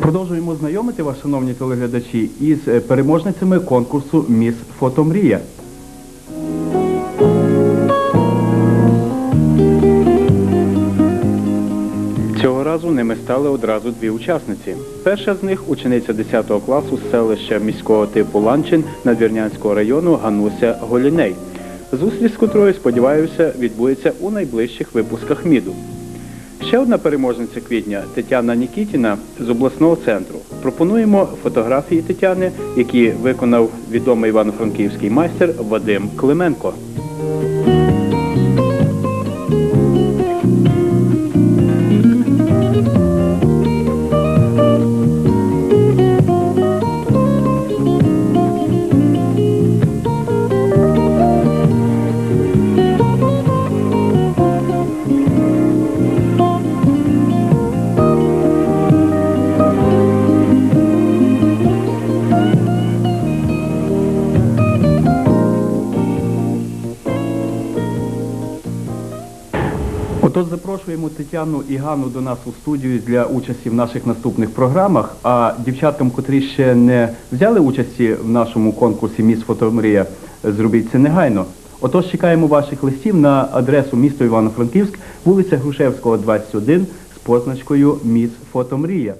Продовжуємо знайомити вас, шановні телеглядачі, із е, переможницями конкурсу Міс Фотомрія. Цього разу ними стали одразу дві учасниці. Перша з них учениця 10 класу з селища міського типу Ланчин Надвірнянського району Гануся Голіней. Зустріч з котрою, сподіваюся, відбудеться у найближчих випусках МІДу. Ще одна переможниця квітня Тетяна Нікітіна з обласного центру. Пропонуємо фотографії Тетяни, які виконав відомий івано-франківський майстер Вадим Клименко. Отож запрошуємо Тетяну і Ганну до нас у студію для участі в наших наступних програмах. А дівчаткам, котрі ще не взяли участі в нашому конкурсі Міс Фотомрія, зробіть це негайно. Отож чекаємо ваших листів на адресу місто Івано-Франківськ, вулиця Грушевського, 21 з позначкою Міс Фотомрія.